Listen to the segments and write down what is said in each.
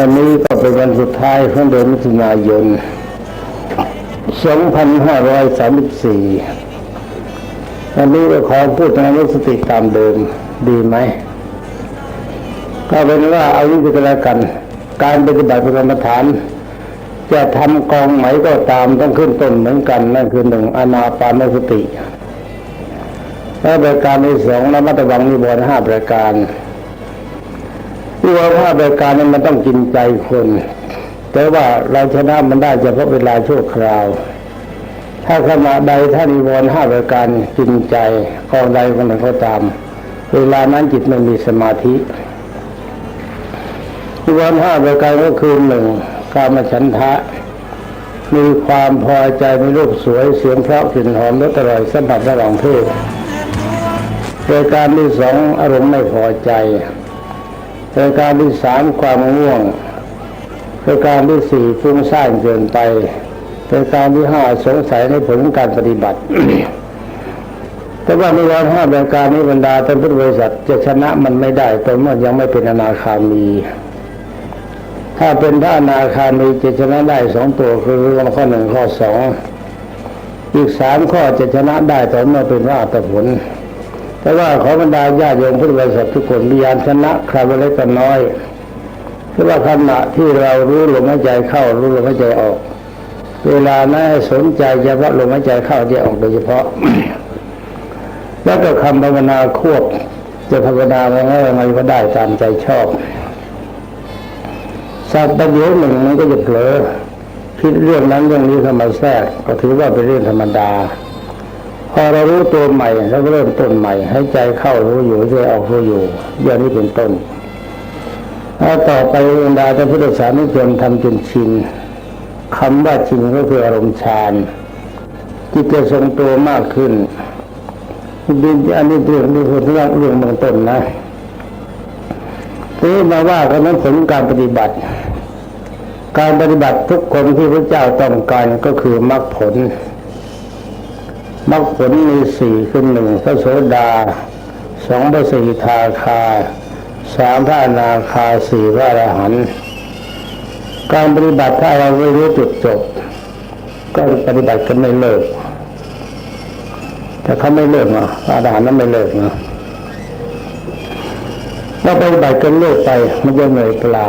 วันนี้ก็เป็นวันสุดท้ายของเดือนมิถุนายน 2534 วันนี้ก็ขอพูดในนุสติตามเดิมดีไหม ก็เป็นว่าเอาวิธีกันแล้วกัน การปฏิบัติกรรมฐาน จะทำกองไหนก็ตามต้องขึ้นต้นเหมือนกันนั่นคือหนึ่งอนาปานสติและประการที่สองระมัดระวังนิวรณ์ห้าประการ นิวรณ์ห้าประการนี้มันต้องกินใจคน แต่ว่าเราชนะมันได้เฉพาะเวลาชั่วคราว ถ้าขณะใดท่านิวรณ์ห้าประการกินใจกองใดคนหนึ่งก็ตาม เวลานั้นจิตไม่มีสมาธินิวรณ์ห้าประการก็คือหนึ่งกามฉันทะมีความพอใจในรูปสวยเสียงเพราะกลิ่นหอมรสอร่อยสัมผัสระหว่างเพศรายการที่สองอารมณ์ไม่พอใจ รายการที่สามความง่วงรายการที่สี่ฟุ้งซ่านเกินไปรายการที่ห้าสงสัยในผลของการปฏิบัติ แต่ว่าในวันห้ารายการนี้บรรดาท่านพุทธบริษัทจะชนะมันไม่ได้ตอนเมื่อยังไม่เป็นอนาคามี ถ้าเป็นพระอนาคามีจะชนะได้สองตัวคือข้อหนึ่งข้อสองอีกสามข้อจะชนะได้ตอนเมื่อเป็นพระอัตผล แต่ว่าขอบรรดาญาติโยมพุทธบริษัททุกคนมียานชนะครเล็กก็น้อยเพราะว่าขณะที่เรารู้ลมหายใจเข้า รู้ลมหายใจออก เวลานั้นสนใจเฉพาะลมหายใจเข้าที่ออกโดยเฉพาะ แล้วก็คำภาวนาควบ จะภาวนาไว้ให้ยังไงก็ได้ตามใจชอบสักประเดี๋ยวหนึ่งมันก็จะเผลอคิดเรื่องนั้นเรื่องนี้เข้ามาแทรกก็ถือว่าเป็นเรื่องธรรมดา อเรารู้ตัวใหม่แล้วก็เริ่มต้นใหม่ให้ใจเข้ารู้อยู่ใจออกรู้อยู่อย่างนี้เป็นต้นแล้วต่อไปบรรดาท่านพุทธศาสนิกชนทำจนชินคำว่าชินก็คืออารมณ์ฌานจิตจะทรงตัวมากขึ้นดินอันนี้เรื่องนี้คือเรื่องเรื่องเบื้องต้นนะทีนี้มาว่ากันนั้นผลการปฏิบัติ การปฏิบัติทุกคนที่พระเจ้าต้องการก็คือมรรคผล มรรคผลมีสี่คือหนึ่งพระโสดาสองพระสีทาคาสามพระนาคาสี่พระอรหันต์การปฏิบัติถ้าเราไม่รู้จุดจบ ก็ปฏิบัติกันไม่เลิก แต่เขาไม่เลิกนะพระอรหันต์นั้นไม่เลิกนะเราปฏิบัติกันเรื่อยไปมันจะเหนื่อยเปล่า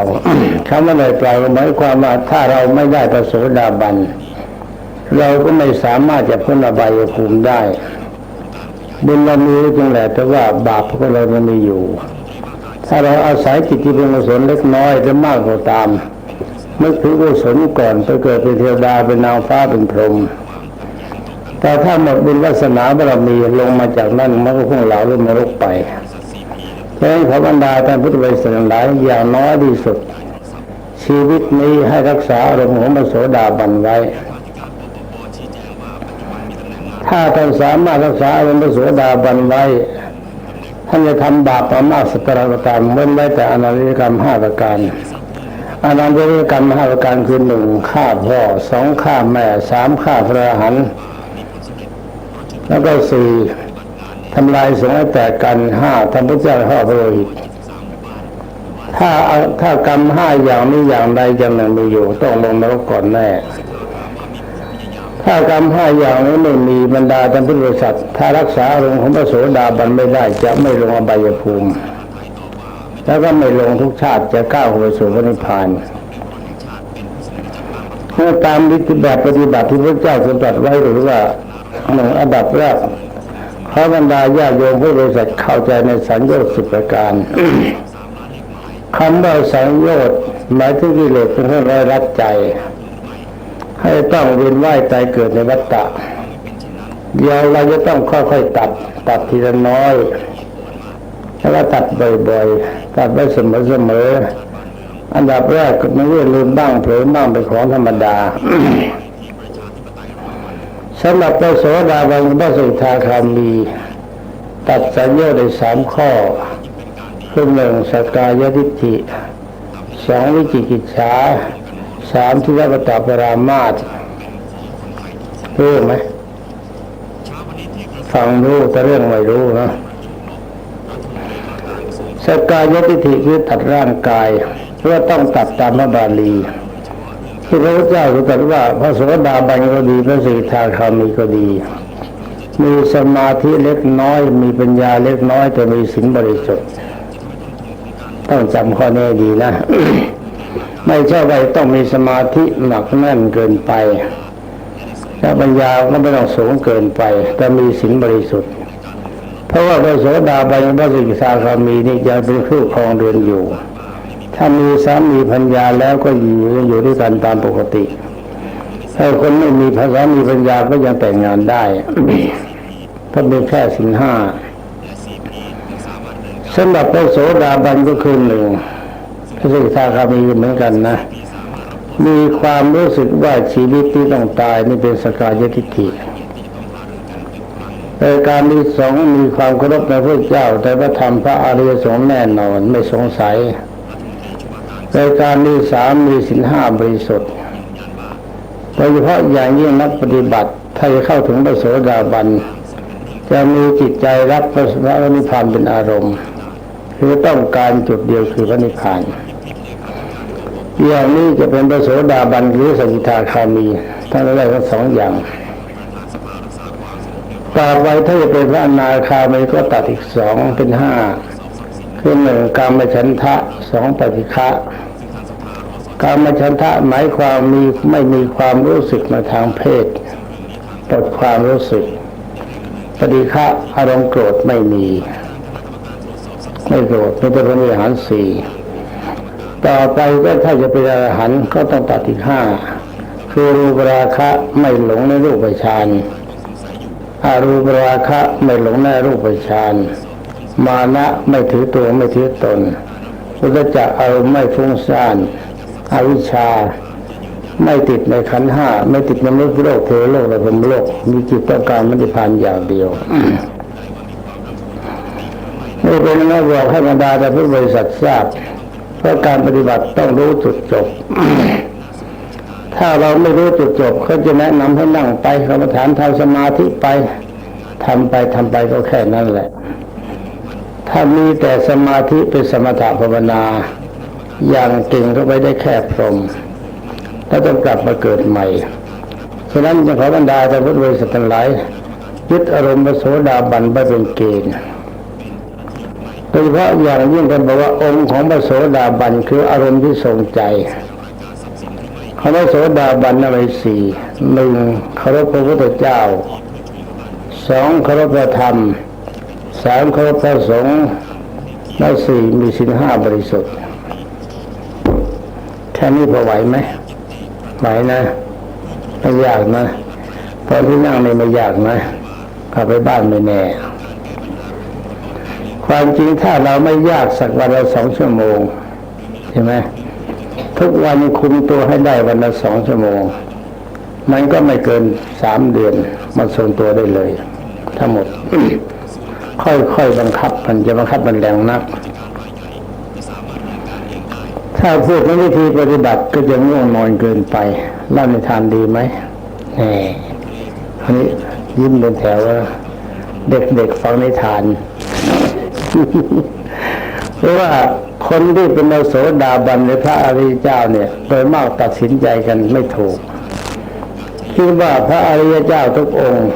คำว่าเหนื่อยเปล่าหมายความว่าถ้าเราไม่ได้ประโสดาบันเเราก็ไม่สามารถจะพ้นอบายภูมิได้บุญเรามีจริงแหละแต่ว่าบาปก็เลยมันมีอยู่ ถ้าเราอาศัยจิตที่เป็นกุศลเล็กน้อยหรือมากก็ตามนึกถึงกุศลก่อนไปเกิดเป็นเทวดาเป็นนางฟ้าเป็นพรหมแต่ถ้าหมดบุญวาสนาบารมีลงมาจากนั้นมันก็คงเหลาลงนรกไปดังนั้นขอบรรดาท่านพุทธบริษัทหลายอย่างน้อยที่สุด ชีวิตนี้ให้รักษาอารมณ์ของมโสดาบันไว้ ถ้าท่านสามารถรักษาอารมณ์โสดาบันไว้ท่านจะทำบาปประมาทสกรกรรมเว้นไว้แต่อนันตกรรมห้าประการอนันตกรรมห้าประการคือหนึ่งฆ่าพ่อสองฆ่าแม่สามฆ่าพระหันแล้วก็สี่ทำลายสงฆ์แตกกันห้าทำพระเจ้าห่อพระโลหิตถ้าถ้ากรรมห้าอย่างนี้อย่างใดอย่างหนึ่งมีอยู่ต้องลงนรกก่อนแน่ ถ้ากรรมห้าอย่างนี้ไม่มีบรรดาท่านพุทธบริษัทถ้ารักษาอารมณ์ของพระโสดาบันไม่ได้จะไม่ลงอบายภูมิ แล้วก็ไม่ลงทุกชาติจะก้าวไปสู่พระนิพพานเมื่อตามวิธีแบบปฏิบัติที่พระเจ้าทรงตรัสไว้หรือว่าหนึ่งอันดับแรกขอบรรดาญาโยมผู้บริสุทธิ์เข้าใจในสัญญาสิบประการคำว่าสัญญาหมายถึงกิเลสเป็นเครื่องร้อยรัดใจ ให้ต้องเวียนว่ายตายเกิดในวัฏฏะเดี๋ยวเราจะต้องค่อยๆตัด ตัดทีละน้อยแล้วก็ตัดบ่อยๆตัดไว้เสมอๆอันดับแรกก็ไม่เรื่อลืมบ้างเผลอบ้างเป็นของธรรมดาสำหรับพระโสดาบันพระสุทาคามี ตัดสัญญาได้สามข้อคือหนึ่งสกายทิฏฐิสองวิจิกิจฉา สามทิฏฐิตาปรามาตรู้ไหมฟังรู้แต่เรื่องไม่รู้นะสกายทิฏฐิคือตัดร่างกายเพื่อต้องตัดตามบาลีที่พระพุทธเจ้าตรัสว่าพระโสดาบันก็ดีพระสิกขาคามีก็ดี มีสมาธิเล็กน้อย มีปัญญาเล็กน้อยแต่มีสินบริสุทธิ์ต้องจำข้อนี้ดีนะ ไม่ใช่ว่าต้องมีสมาธิหนักแน่นเกินไปและปัญญาก็ไม่ต้องสูงเกินไป แต่มีสินบริสุทธิ์ เพราะว่าพระโสดาบันพระสิกขาคามีนี่ยังเป็นผู้ครองเรือนอยู่ ถ้ามีสามีพัญญาแล้วก็อยู่อยู่ด้วยกันตามปกติ ถ้าคนไม่มีภาษามีปัญญาก็ยังแต่งงานได้ถ้าเป็นแค่สินห้าสำหรับพระโสดาบันก็คือหนึ่ง พระสิกขาคามีเหมือนกันนะ มีความรู้สึกว่าชีวิตที่ต้องตายนี่เป็นสกายทิฏฐิรายการที่สองมีความเคารพในพระเจ้า แต่พระธรรมพระอริยสงฆ์แน่นอนไม่สงสัยรายการที่สามมีสินห้าบริสุทธิ์โดยเฉพาะอย่างยิ่งนักปฏิบัติถ้าจะเข้าถึงพระโสดาบัน จะมีจิตใจรักพระนิพพานเป็นอารมณ์ คือต้องการจุดเดียวคือพระนิพพาน อย่างนี้จะเป็นพระโสดาบันหรือสกิทาคามีทั้งได้ทั้งสองอย่างต่อไปถ้าจะเป็นพระอนาคามีก็ตัดอีกสองเป็นห้าคือหนึ่งกามฉันทะสองปฏิฆะกามฉันทะหมายความมีไม่มีความรู้สึกในทางเพศปลดความรู้สึก ปฏิฆะอารมณ์โกรธไม่มี ไม่โกรธไม่เป็นพระนิหารสี่ ต่อไปก็ถ้าจะเป็นอรหันต์ก็ต้องตัดอีกห้าคือรูปราคะไม่หลงในรูปฌานอารูปราคะไม่หลงในรูปฌานมานะไม่ถือตัวไม่ถือตนอุตจักอารมณ์ไม่ฟุ้งซ่านอวิชชา ไม่ติดในขันห้าไม่ติดในมนุษย์โลกเทวโลกและพรมโลก มีจิตต้องการมรรคพานอย่างเดียวนี่เป็นนักบอกให้บรรดาแต่ผู้บริษัททราบ เพราะการปฏิบัติต้องรู้จุดจบ ถ้าเราไม่รู้จุดจบเขาจะแนะนำให้นั่งไปกรรมฐานทำสมาธิไปทำไปทำไปก็แค่นั้นแหละ ถ้ามีแต่สมาธิเป็นสมถะภาวนา อย่างเก่งก็ไปได้แค่พรมแล้วต้องกลับมาเกิดใหม่ฉะนั้นจะขอบรรดาแต่พุทธบริษัททั้งหลายยึดอารมณ์พระโสดาบันไปเป็นเกณฑ์ โดยเฉพาะอย่างยิ่งกันบอกว่าองค์ของพระโสดาบันคืออารมณ์ที่ทรงใจคำว่าโสดาบันอะไรสี่หนึ่งเคารพพระพุทธเจ้าสองเคารพพระธรรมสามเคารพพระสงฆ์และสี่มีสินห้าบริสุทธิ์แค่นี้พอไหวไหมไหวนะไม่ยากนะตอนที่นั่งนี่ไม่ยากนะกลับไปบ้านไม่แน่ ความจริงถ้าเราไม่ยากสักวันละสองชั่วโมงใช่ไหมทุกวันคุมตัวให้ได้วันละสองชั่วโมง มันก็ไม่เกินสามเดือน มันทรงตัวได้เลย ทั้งหมด ค่อยๆบังคับ มันจะบังคับมันแรงนัก ถ้าพูดในวิธีปฏิบัติก็จะง่วงนอนเกินไปเล่าในทานดีไหมแหมอันนี้ยิ้มเป็นแถวว่าเด็กๆฟังในทาน เพราะว่าคนที่เป็นโอโสดาบันในพระอริยเจ้าเนี่ย โดยมากตัดสินใจกันไม่ถูกคิดว่าพระอริยเจ้าทุกองค์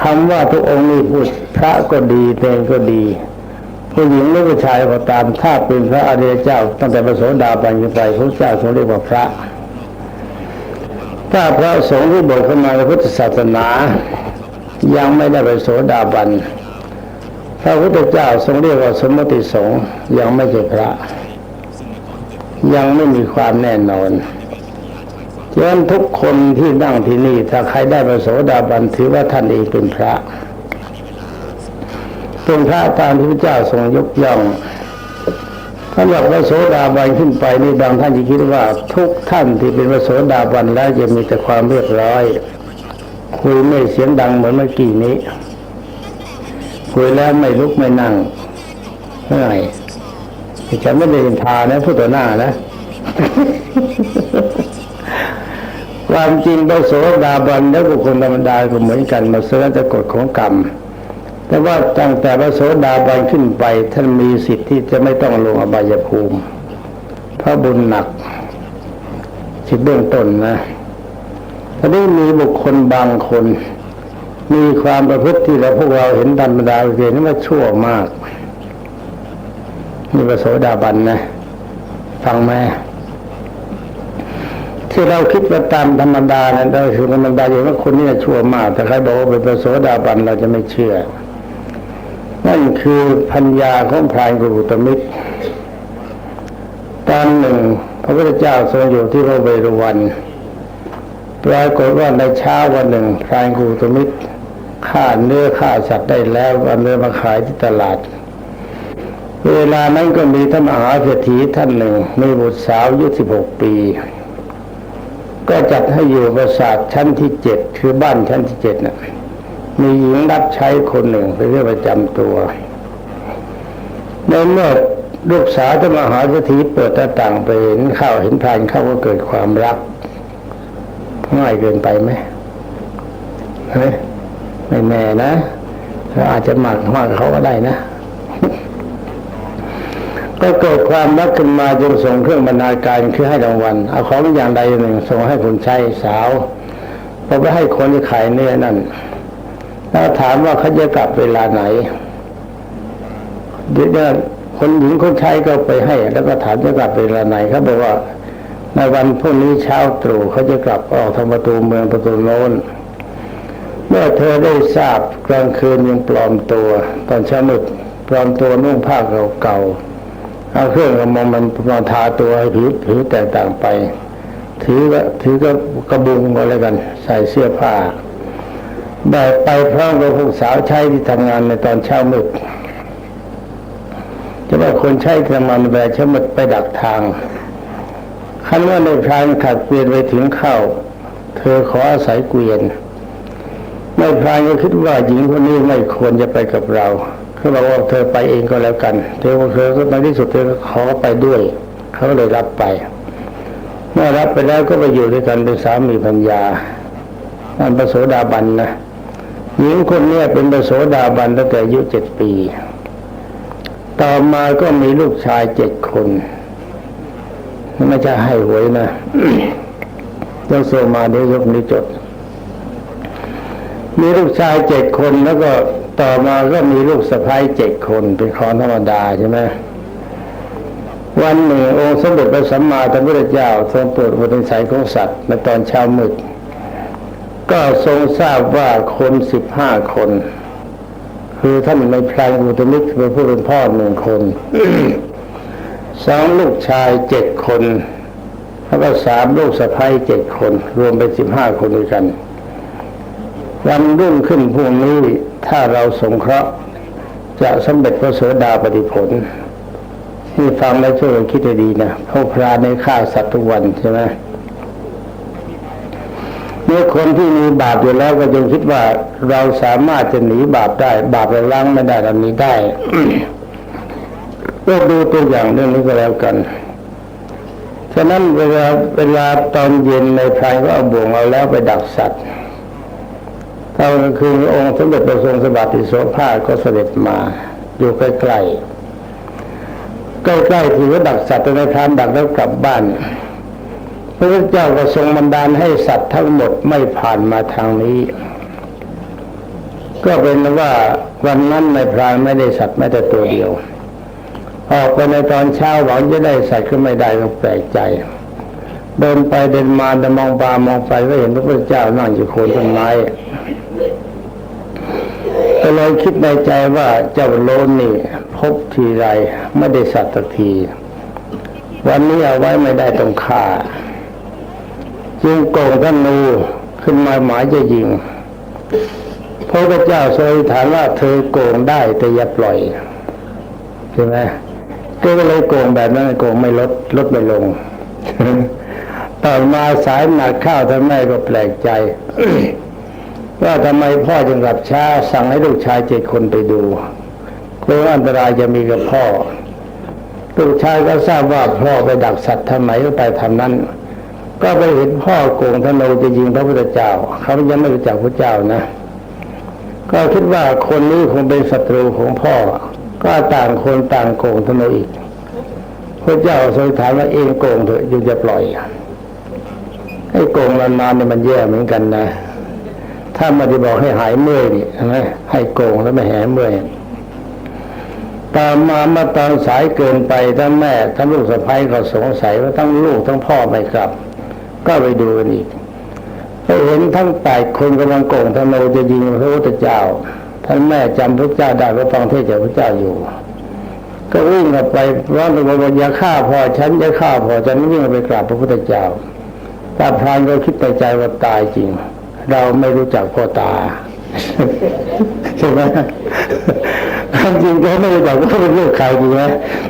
คำว่าทุกองค์นี่พูดพระก็ดีเนรก็ดี ผู้หญิงหรือผู้ชายก็ตามถ้าเป็นพระอริยเจ้า ตั้งแต่พระโสดาบันขึ้นไปพระเจ้าทรงเรียกว่าพระ ถ้าพระสงฆ์ที่บวชเข้ามาในพุทธศาสนา ยังไม่ได้ไปโสดาบัน พระพุทธเจ้าทรงเรียกว่าสมมติสงฆ์ยังไม่ใช่พระ ยังไม่มีความแน่นอนฉะนั้นทุกคนที่นั่งที่นี่ถ้าใครได้ประโสดาบันถือว่าท่านเองเป็นพระเป็นพระตามที่พระเจ้าทรงยกย่องท่านบอกว่าโสดาบันขึ้นไปนี่บางท่านจะคิดว่าทุกท่านที่เป็นพระโสดาบันแล้วจะมีแต่ความเรียบร้อย คุยไม่เสียงดังเหมือนเมื่อกี้นี้ คุยแล้วไม่ลุกไม่นั่งเมื่อไหร่ฉันไม่ได้ยินทานะพูดต่อหน้านะ ความจริงพระโสดาบันและบุคคลธรรมดาก็เหมือนกันมาเสื้อจะกฎของกรรม แต่ว่าตั้งแต่พระโสดาบันขึ้นไป ท่านมีสิทธิ์ที่จะไม่ต้องลงอบายภูมิเพราะบุญหนักสิทธิเบื้องต้นนะทีนี้มีบุคคลบางคน มีความประพฤติที่เราพวกเราเห็นธรรมดาเห็นว่าชั่วมากนี่พระโสดาบันนะฟังไหมที่เราคิดว่าตามธรรมดาเนี่ยเราคือธรรมดาอย่างว่าคนนี้ชั่วมาก แต่ใครบอกว่าเป็นพระโสดาบันเราจะไม่เชื่อ นั่นคือพัญญาของพรายกุตมิตรตอนหนึ่ง พระพุทธเจ้าทรงอยู่ที่พระเวรุวันปรากฏว่าในเช้าวันหนึ่งพรายกุตมิตร ฆ่าเนื้อฆ่าสัตว์ได้แล้วเอาเนื้อมาขายที่ตลาด เวลานั้นก็มีท่านมหาเศรษฐีท่านหนึ่ง มีบุตรสาวอายุสิบหกปี ก็จัดให้อยู่ปราสาทชั้นที่เจ็ดคือบ้านชั้นที่เจ็ดน่ะมีหญิงรับใช้คนหนึ่งเป็นเรื่องประจำตัวในเมื่อลูกสาวท่าหาเศรษฐีเปิดหน้าต่างไปเห็นข้าวเห็นพานเข้าก็เกิดความรักง่ายเกินไปไหมเฮ้ย ไม่แน่นะเราอาจจะหมักมากเขาก็ได้นะ ก็เกิดความรักขึ้นมาจนส่งเครื่องบรรณาการคือให้รางวัลเอาของอย่างใดอย่างหนึ่งส่งให้คนใช้สาวพอไปให้คนที่ขายเนื้อนั่นแล้วถามว่าเขาจะกลับเวลาไหนเดี๋ยวคนหญิงคนชายก็ไปให้ แล้วก็ถามจะกลับเวลาไหนเขาบอกว่าในวันพรุ่งนี้เช้าตรู่เขาจะกลับออกทางประตูเมืองประตูโน้น เมื่อเธอได้ทราบกลางคืนยังปลอมตัว ตอนเช้ามืดปลอมตัวนุ่งผ้าเก่าๆเอาเครื่องกระมองมันมาทาตัวให้ผิวผิวแตกต่างไป ถือก็ถือก็กระบุงอะไรกัน ใส่เสื้อผ้าได้ไปพร้อมกับพวกสาวใช้ที่ทำงานในตอนเช้ามืดจะว่าคนใช้ทำงานในเวลาเช้ามืดไปดักทางคันว่าในพรานขัดเกวียนไปถึงเข้า เธอขออาศัยเกวียน ในพรานก็คิดว่าหญิงคนนี้ไม่ควรจะไปกับเราเขาบอกว่าเธอไปเองก็แล้วกันเธอเธอก็ในที่สุดเธอขอไปด้วยเขาเลยรับไปเมื่อรับไปแล้วก็ไปอยู่ด้วยกันเป็นสามีพัญญานั่นพระโสดาบันนะหญิงคนนี้เป็นพระโสดาบันตั้งแต่อายุเจ็ดปี ต่อมาก็มีลูกชายเจ็ดคนไม่ใช่ให้หวยนะต้องโซมาเดี๋ยวยกนี้จด มีลูกชายเจ็ดคนแล้วก็ต่อมาก็มีลูกสะพ้ายเจ็ดคนเป็นของธรรมดาใช่ไหมวันหนึ่งองค์สมเด็จพระสัมมาสัมพุทธเจ้าทรงโปรดอุปนิสัยของสัตว์ในตอนเช้ามืดก็ทรงทราบว่าคนสิบห้าคน คือท่านในพรายอุตมิตเป็นผู้เป็นพ่อหนึ่งคนสองลูกชายเจ็ดคนแล้วก็สามลูกสะใภ้เจ็ดคน รวมเป็นสิบห้าคนด้วยกัน วันรุ่งขึ้นพรุ่งนี้ถ้าเราสงเคราะห์ จะสำเร็จพระโสดาปฏิผลที่ฟังแล้วช่วยคิดให้ดีนะเพราะพระในฆ่าสัตว์ทุกวันใช่ไหมเมื่อคนที่มีบาปอยู่แล้วก็ยังคิดว่าเราสามารถจะหนีบาปได้ บาปเราล้างไม่ได้เราหนี้ได้ก็ดูตัวอย่างเรื่องนี้ก็แล้วกันฉะนั้นเวลาเวลาตอนเย็นในพรานก็เอาบ่วงเอาแล้วไปดักสัตว์ ตอนกลางคืนองค์สมเด็จพระทรงสวัสดิโสภาก็เสด็จมาอยู่ใกล้ๆใกล้ๆที่ว่าดักสัตว์ในพรานดักแล้วกลับบ้าน พระเจ้าก็ทรงบันดาลให้สัตว์ทั้งหมดไม่ผ่านมาทางนี้ ก็เป็นว่าวันนั้นในพรานไม่ได้สัตว์แม้แต่ตัวเดียว ออกไปในตอนเช้าหวังจะได้สัตว์ก็ไม่ได้ก็แปลกใจ เดินไปเดินมาแต่มองปามองไปก็เห็นพระพุทธเจ้านั่งอยู่โคนต้นไม้ ยคิดในใจว่าเจ้าโลนนี่พบทีไรไม่ได้สัตว์ที วันนี้เอาไว้ไม่ได้ต้องฆ่าจึงโกงท่านนูขึ้นมาหมายจะยิงพระพเจ้าทรงอธิษฐานว่าเธอโกงได้แต่อย่าปล่อยใช่ไหมก็เลยโกงแบบนั้นโกงไม่ลดลดไม่ลงต่อมาสายหนักข้าวท่านแม่ก็แปลกใจ ว่าทำไมพ่อจึงกลับช้า สั่งให้ลูกชายเจ็ดคนไปดูกลัวอันตรายจะมีกับพ่อ ลูกชายก็ทราบว่าพ่อไปดักสัตว์ทำไมก็ไปทำนั้น ก็ไปเห็นพ่อโกงธนูจะยิงพระพุทธเจ้า เขายังไม่รู้จักพระเจ้านะ ก็คิดว่าคนนี้คงเป็นศัตรูของพ่อ ก็ต่างคนต่างโกงทำไมอีกพระเจ้าทรงถามว่าเองโกงเถอะอยู่จะปล่อยให้โกงนานๆเนี่ยมันแย่เหมือนกันนะ ถ้ามาได้บอกให้หายเมื่อยนี่ใช่ไหมให้โกงแล้วไม่แหเมื่อยตามมามื่อตอนสายเกินไปทั้งแม่ทั้งลูกสะใภ้ก็สงสัยว่าทั้งลูกทั้งพ่อไม่กลับ ก็ไปดูกันอีกเห็นทั้งแปดคนกำลังโกงธนูจะยิงพระพุทธเจ้าท่านแม่จำพระเจ้าได้ก็ฟังเทศจากพระเจ้าอยู่ ก็วิ่งออกไปร้องตะโกนว่าอย่าฆ่าพ่อฉันอย่าฆ่าพ่อฉันวิ่งไปกราบพระพุทธเจ้าตาพรานก็คิดในใจว่าตายจริง เราไม่รู้จักพ่อตาใช่ไหมความจริงเขาไม่รู้จักว่าเขาเป็นลูกใครดีไหม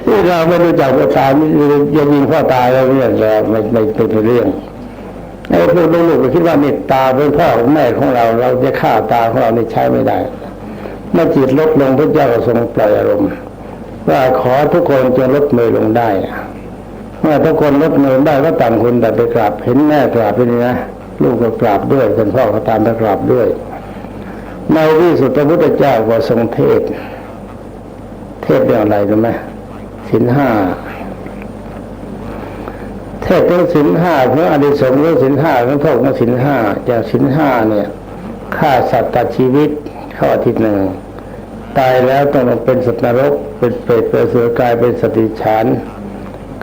ที่เราไม่รู้จักพ่อตานี่จะยิงพ่อตาแล้วเนี่ยเราไม่ไม่เป็นเรื่องไอ้พวกลูกๆก็คิดว่านี่ตาเป็นพ่อของแม่ของเรา เราจะฆ่าตาของเรานี่ใช้ไม่ได้เมื่อจิตลดลงพระเจ้าก็ทรงปล่อยอารมณ์ว่าขอทุกคนจงลดมือลงได้เมื่อทุกคนลดมือได้ก็ต่างคนแต่ไปกราบเห็นแม่กราบไปนี่นะ ลูกก็กราบด้วยคุณพ่อก็ตามไปกราบด้วย ในที่สุดพระพุทธเจ้าก็ทรงเทศ เทศเรื่องอะไรรู้ไหมสินห้าเทศเรื่องสินห้าเพราะอดีสงส์เรื่องสินห้าเรื่องโทษของสินห้าจากสินห้าเนี่ยฆ่าสัตว์ตัดชีวิตข้อที่หนึ่งตายแล้วต้องเป็นสัตว์นรกเป็นเปรตเป็นเสือกายเป็นสติฉาน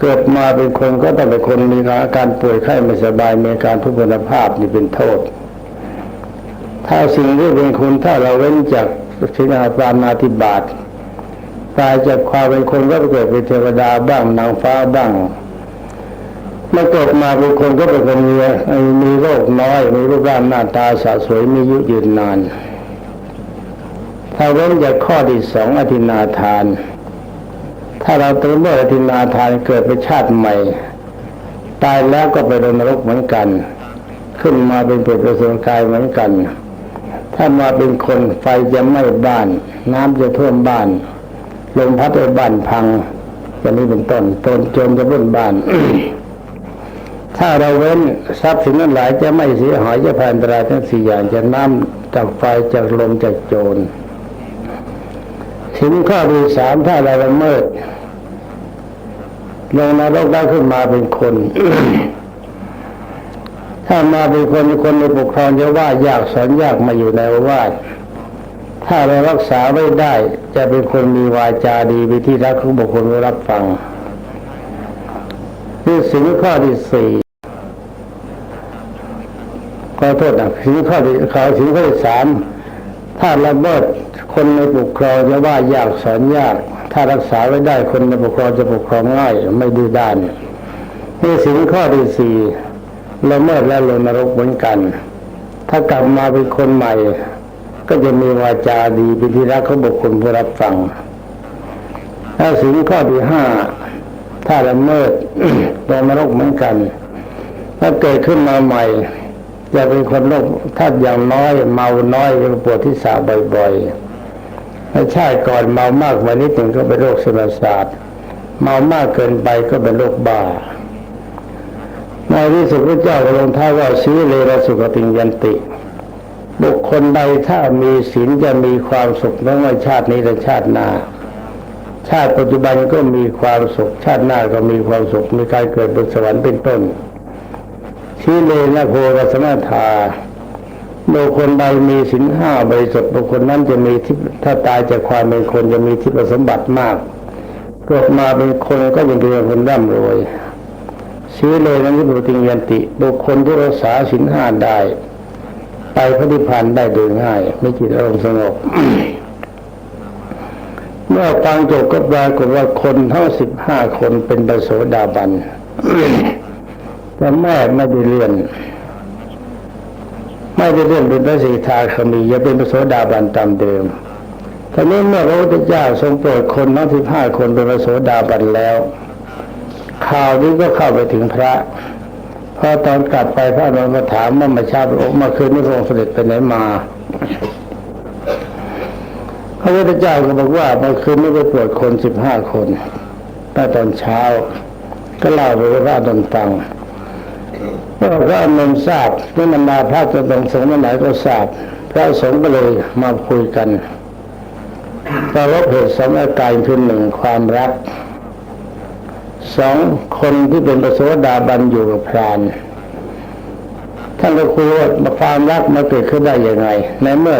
เกิดมาเป็นคนก็ต้องเป็นคนมีอาการป่วยไข้ไม่สบายมีอาการทุพพลภาพนี่เป็นโทษ ถ้าสิ่งที่เป็นคุณถ้าเราเว้นจากสินาปานาธิบาตตายจากความเป็นคนก็เกิดเป็นเทวดาบ้างนางฟ้าบ้างเมื่อเกิดมาเป็นคนก็เป็นคนมีมีโรคน้อย มีรูปร่างหน้าตาสะสวยมีอายุยืนนาน ถ้าเว้นจากข้อที่สองอธินาทาน ถ้าเราเติมเมื่ออธินาทานเกิดเป็นชาติใหม่ ตายแล้วก็ไปโดนนรกเหมือนกัน ขึ้นมาเป็นเปรตป็นสุรกายเหมือนกัน ถ้ามาเป็นคนไฟจะไหม้บ้าน น้ำจะท่วมบ้านลมพัดไปบ้านพังอย่างนี้เป็นต้นตนจรจะบนบ้าน ถ้าเราเว้นทรัพย์สินนั้นหลายจะไม่เสียหายจะผ่านตรายทั้งสี่อย่างจากน้ำจากไฟจากลมจากโจร สินข้อที่สามถ้าเราละเมิดลงนรกได้ขึ้นมาเป็นคน ถ้ามาเป็นคนคนในปกครองจะว่ายากสอนยากมาอยู่ในโอวาถ้าเรารักษาไม่ได้ จะเป็นคนมีวาจาดีเป็นที่รักของบุคคลรับฟังนี่สินข้อที่สี่ขอโทษนะสินข้อที่ขอสินข้อที่สามถ้าละเมิด คนในปกครองจะว่ายากสอนยาก ถ้ารักษาไว้ได้คนในปกครองจะปกครองง่ายไม่ดื้อด้านนี่สินข้อที่สี่ละเมิดและลงนรกเหมือนกัน ถ้ากลับมาเป็นคนใหม่ ก็จะมีวาจาดีเป็นที่รักของบุคคลผู้รับฟังถ้าสินข้อที่ห้าถ้าละเมิดลงนรกเหมือนกัน ถ้าเกิดขึ้นมาใหม่จะเป็นคนโรคถ้าอย่างน้อยเมาน้อยจะปวดที่สาบ่อยๆ ชาติก่อนเมามากวันนี้ถึงก็เป็นโรคส้นประสาทเมามากเกินไปก็เป็นโรคบ้าในที่สุดพระเจ้าก็ลงท้ายว่าสีเลระสุขติงยันติ บุคคลใดถ้ามีศีลจะมีความสุขไม่ว่าชาตินี้และชาติหน้า ชาติปัจจุบันก็มีความสุข ชาติหน้าก็มีความสุขมีการเกิดบนสวรรค์เป็นต้นชีเลนะโพกสมาา บุคคลใดมีสินห้าบริสุทธิ์บุคคลนั้นจะมีที่ถ้าตายจากความเป็นคนจะมีที่ประสมบัติมากเกิดมาเป็นคนก็ยังเป็นคนร่ำรวยชีเลยนั้นที่ปฏิยันติ บุคคลที่รักษาสินห้าได้ ไปพระนิพพานได้โดยง่าย ไม่จิตอารมณ์สงบเมื่อฟังจบก็ปรากฏว่าคนทั้งสิบห้าคนเป็นประโสดาบันแต่แม่ไม่ได้เรียน ไม่ได้เรียนเป็นพระสีทาคามียังเป็นพระโสดาบันตามเดิมทีนี้เมื่อพระพุทธเจ้าทรงโปรดคนทั้งสิบห้าคนเป็นพระโสดาบันแล้ว ข่าวนี้ก็เข้าไปถึงพระพอตอนกลับไปพระนนท์มาถามว่ามาชาพระองค์มาคืนนี้พระองค์เสด็จไปไหนมาพระพุทธเจ้าก็บอกว่าเมื่อคืนนี้ไปตรวจคนสิบห้าคนตั้งตอนเช้า ก็เล่าไปว่าพระนฟัง ว่าพระนนท์ทราบนี่มันมาพระจะต้องสงฆ์ไหนก็ทราบ พระสงฆ์ก็เลยมาคุยกันประรบเหตุสองอาการคือหนึ่งความรักสองคนที่เป็นประโสดาบันอยู่กับพรานท่านก็คุยว่าความรักมาเกิดขึ้นได้ยังไง ในเมื่อ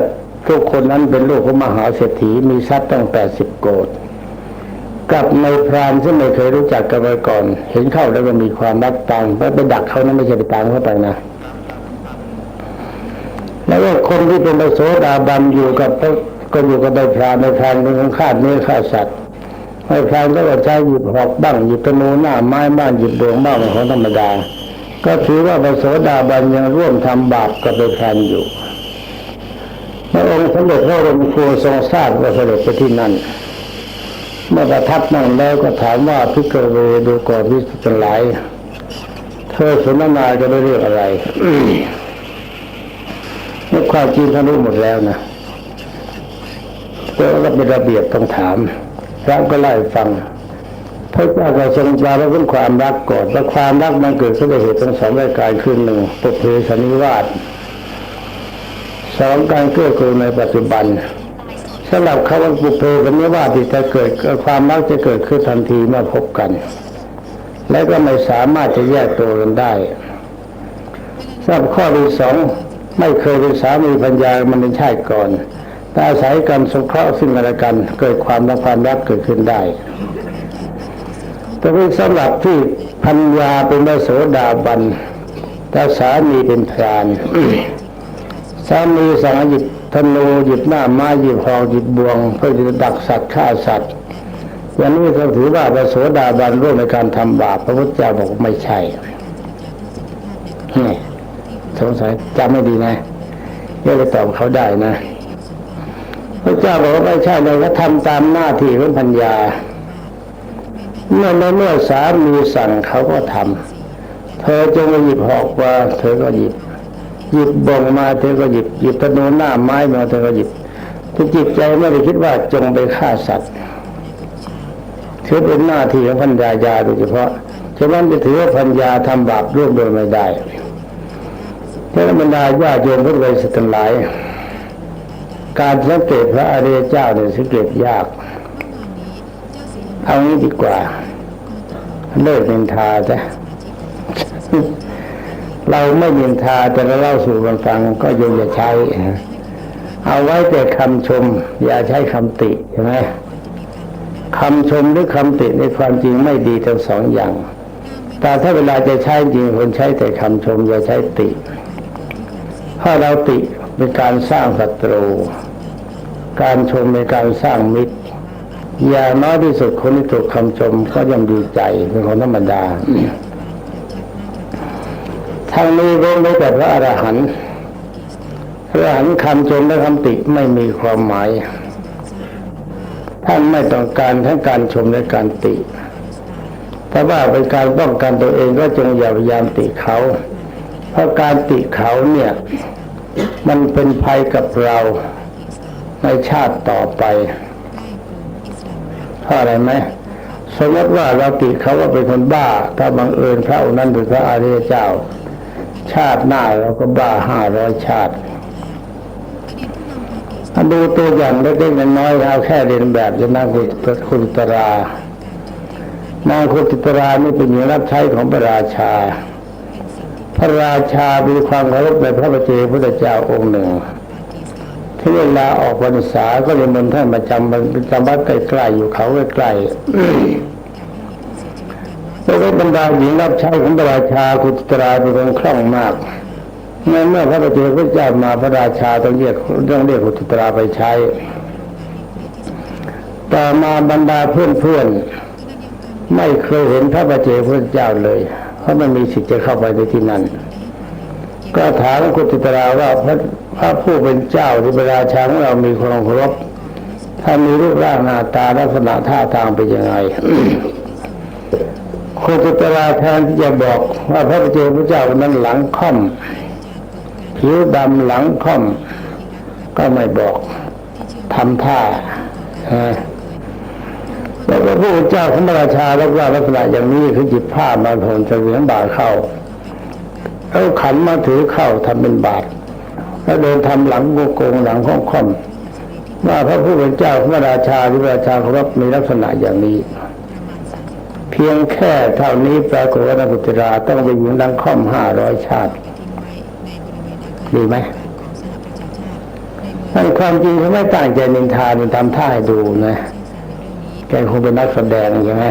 ทุกคนนั้นเป็นลูกของมหาเศรษฐีมีทรัพย์ตั้งแปดสิบโกด กับในพรานซึ่งไม่เคยรู้จักกันมาก่อน เห็นเข้าแล้วก็มีความรักตังไปไปดักเขานั้นไม่ใช่ไปตามเข้าไปนะแล้วก็คนที่เป็นพระโสดาบันอยู่กับพระก็อยู่กับในพรานในพรานเป็นของฆ่าเนื้อฆ่าสัตว์ในพรานก็ใช้หยิบหอกบ้างหยิบธนูหน้าไม้บ้างหยิบดวงบ้างเป็นของธรรมดา ก็ถือว่าพระโสดาบันยังร่วมทำบาปกับในพรานอยู่พระองค์สมเด็จพระบรมครูทรงทราบว่าเสด็จไปที่นั่น เมื่อประทับนั่งแล้วก็ถามว่าพิกเวดูก่อนพิสุทธิ์หลายเธอสนทนาจะได้เรื่องอะไรในความจริงท่านรู้หมดแล้วนะแต่ว่าเป็นระเบียบต้องถามพระก็ไล่ฟังพระเจ้าก็ทรงปราบเรื่องความรักก่อนและความรักมันเกิดขึ้นด้วยเหตุทั้งสองรายการคือหนึ่งปุเพสนิวาสสองการเกื้อกูลในปัจจุบัน สำหรับคำว่าปุเพสนิวาสที่จะเกิดความรักจะเกิดขึ้นทันทีเมื่อพบกัน และก็ไม่สามารถจะแยกตัวกันได้สำหรับข้อที่สองไม่เคยเป็นสามีพัญญามันเป็นชาติก่อนแต่อาศัยกันสงเคราะห์ซึ่งกันและกันเกิดความรักความรักเกิดขึ้นได้ แต่เป็นสำหรับที่พัญญาเป็นพระโสดาบันแต่สามีเป็นพรานสามีสังให้หยิบ ธนูหยิบหน้าไม้หยิบหอกหยิบบวง เพื่อจะดักสัตว์ฆ่าสัตว์อย่างนี้เขาถือว่าพระโสดาบันร่วมในการทำบาปพระพุทธเจ้าบอกไม่ใช่นี่สงสัยจำไม่ดีนะเดี๋ยวจะตอบเขาได้นะ พระเจ้าบอกว่าไม่ใช่เลยก็ทำตามหน้าที่ของพัญญาเมื่อในเมื่อสามีสั่งเขาก็ทำเธอจงหยิบหอกมาเธอก็หยิบ หยิบบงมาเธอก็หยิบหยิบธนูหน้าไม้มาเธอก็หยิบที่จิตใจไม่ได้คิดว่าจงไปฆ่าสัตว์ถือเป็นหน้าที่ของพัญญายาโดยเฉพาะฉะนั้นจะถือว่าพัญญาทำบาปร่วมโดยไม่ได้พระบรรดาญาโยมพุทธบริษัทหลาย การสังเกตพระอริยเจ้าเนี่ยสังเกตยากเอางี้ดีกว่า เลิกนินทาจ้ะ เราไม่นินทาแต่เราเล่าสู่กันฟังก็ยังอย่าใช้เอาไว้แต่คำชม อย่าใช้คำติใช่ไหมคำชมหรือคำติในความจริงไม่ดีทั้งสองอย่าง แต่ถ้าเวลาจะใช้จริงคนใช้แต่คำชม อย่าใช้ติถ้าเราติเป็นการสร้างศัตรู การชมเป็นการสร้างมิตรอย่างน้อยที่สุดคนที่ถูกคำชมก็ยังดีใจเป็นของธรรมดา ทางนี้เว้นไว้แต่พระอรหันต์พระอรหันต์คำชมและคำติไม่มีความหมาย ท่านไม่ต้องการทั้งการชมและการติแต่ว่าเป็นการป้องกันตัวเองก็จงอย่าพยายามติเขา เพราะการติเขาเนี่ย มันเป็นภัยกับเราในชาติต่อไปเพราะอะไรไหมสมมติว่าเราติเขาว่าเป็นคนบ้า ถ้าบังเอิญพระองค์นั้นเป็นพระอริยเจ้า ชาติหน้าเราก็บ้าห้าร้อยชาติดูตัวอย่างเล็กๆน้อยๆเอาแค่เรียนแบบจะนางคุณตรานางคุณตรานี่เป็นหญิงรับใช้ของพระราชา พระราชามีความเคารพในพระบรมพุทธเจ้าองค์หนึ่งที่เวลาออกพรรษาก็เลยมันท่านมาจำประจำวัดใกล้ๆอยู่เขาใกล้ๆ แล้วก็บรรดาหญิงรับใช้ของพระราชาคุณตราเป็นคนคล่องมากในเมื่อพระบรมพุทธเจ้ามาพระราชาต้องเรียกต้องเรียกคุณตราไปใช้ ต่อมาบรรดาเพื่อนๆไม่เคยเห็นพระบรมพุทธเจ้าเลย เพราะไม่มีสิทธิ์จะเข้าไปในที่นั้น ก็ถามคุณติตราว่าพระพระผู้เป็นเจ้าที่เป็นราชาของเรามีความเคารพถ้ามีรูปร่างหน้าตาลักษณะท่าทางเป็นยังไง คุณติตราแทนที่จะบอกว่าพระเจ้าพระเจ้านั้นหลังค่อมผิวดำหลังค่อม ก็ไม่บอกทำท่าแล้วก็พระเจ้าของพราชาแล้วว่าลักษณะอย่างนี้คือจิบผ้ามาผลจะเหวียงบาทเข้าเอาขันมาถือเข้าทำเป็นบาทแล้วเดินทำหลังโกโกงหลังห้องค่อมว่าพระผู้เป็นเจ้าพระราชาหรือระราชาคารพมีลักษณะอย่างนี้ พียงแค่เท่านี้ปรากฏว่านางกุตราต้องไปอยู่ดังค่อมห้าร้อยชาติดีไหมนั่นความจริงเขาไม่ตั้งใจนินทามันทำท่าให้ดูนะแกคงเป็นนักแสดงใช่ไหม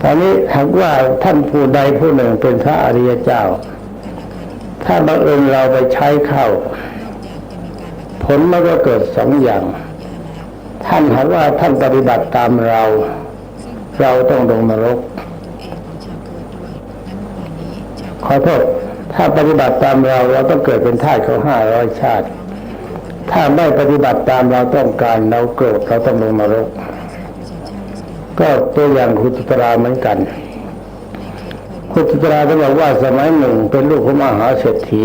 ตอนนี้หากว่าท่านผู้ใดผู้หนึ่งเป็นพระอริยเจ้า ถ้าบังเอิญเราไปใช้เข้า ผลมันก็เกิดสองอย่าง ท่านหากว่าท่านปฏิบัติตามเรา เราต้องลงนรก ขอโทษ ถ้าปฏิบัติตามเราเราต้องเกิดเป็นทาสเขาห้าร้อยชาติ ถ้าไม่ปฏิบัติตามเราต้องการเราโกรธเราต้องลงนรก ก็ตัวอย่างคุณตราเหมือนกันคุณตราก็บอกว่าสมัยหนึ่งเป็นลูกของมหาเศรษฐี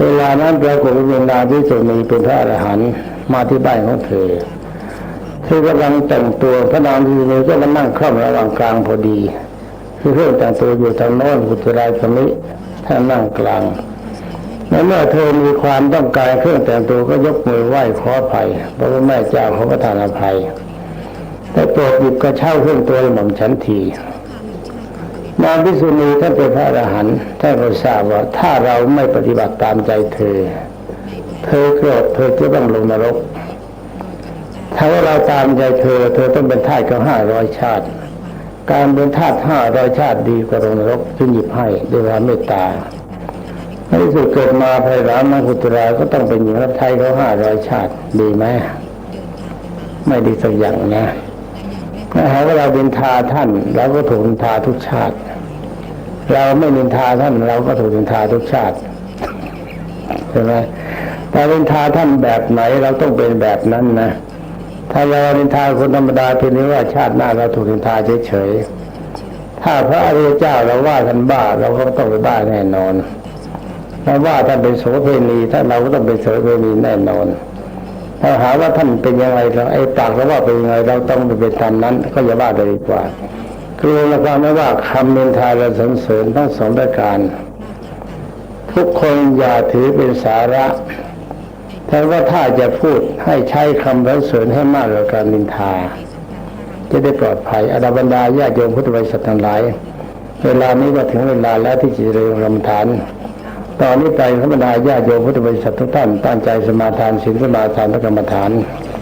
เวลานั้นปรากฏว่ามีนางที่สุนีเป็นพระอรหันต์มาที่บ้านของเธอ เธอกำลังแต่งตัวพระนางที่สุนีก็มานั่งคล่อมระหว่างกลางพอดี คือเครื่องแต่งตัวอยู่ทางโน้นกุตรายคนนี้ท่านนั่งกลางในเมื่อเธอมีความต้องการเครื่องแต่งตัวก็ยกมือไหว้ขออภัยเพราะว่าแม่เจ้าเขาประทานอภัยแต่โปรดหยิบกระเช่าเครื่องตัวหม่อมฉันทีนางพิษุณีท่านเป็นพระอรหันต์ท่านก็ทราบว่าถ้าเราไม่ปฏิบัติตามใจเธอ เธอโกรธเธอจะต้องลงนรก ถ้าว่าเราตามใจเธอ เธอต้องเป็นทาสก็ห้าร้อยชาติ การเป็นทาสห้าร้อยชาติดีกว่าลงนรกจึงหยิบให้ด้วยความเมตตาในที่สุดเกิดมาภายหลังนางกุตราก็ต้องเป็นหญิงรับใช้เขาห้าร้อยชาติดีไหมไม่ดีสักอย่างนะถ้าหากว่าเราเป็นทาท่านเราก็ถูกนินทาทุกชาติ เราไม่นินทาท่านเราก็ถูกนินทาทุกชาติใช่ไหมแต่นินทาท่านแบบไหนเราต้องเป็นแบบนั้นนะ ถ้าเรานินทาคนธรรมดาเพียงนี้ว่าชาติหน้าเราถูกนินทาเฉยๆ ถ้าพระอริยเจ้าเราว่าท่านบ้าเราก็ต้องไปบ้าแน่นอนถ้าว่าท่านเป็นโสเพณีถ้าเราก็ต้องเป็นโสเพณีแน่นอนถ้าหาว่าท่านเป็นยังไงเราไอ้ปากเราว่าเป็นยังไงเราต้องเป็นตามนั้น ก็อย่าว่าเลยดีกว่าคือเราความไม่ว่าคำนินทาและสรรเสริญทั้งสองประการ ทุกคนอย่าถือเป็นสาระ แต่ว่าถ้าจะพูดให้ใช้คำสรรเสริญให้มากกว่าการนินทา จะได้ปลอดภัยอดาบรรดาญาโยมพุทธบริษัททั้งหลาย เวลานี้ก็ถึงเวลาแล้วที่จะเริญรำฐาน ตอนนี้ไปขบรรดาญาโยมพุทธบริษัททุกท่านตั้งใจสมาทานศีลสมาทานและกรรมฐานข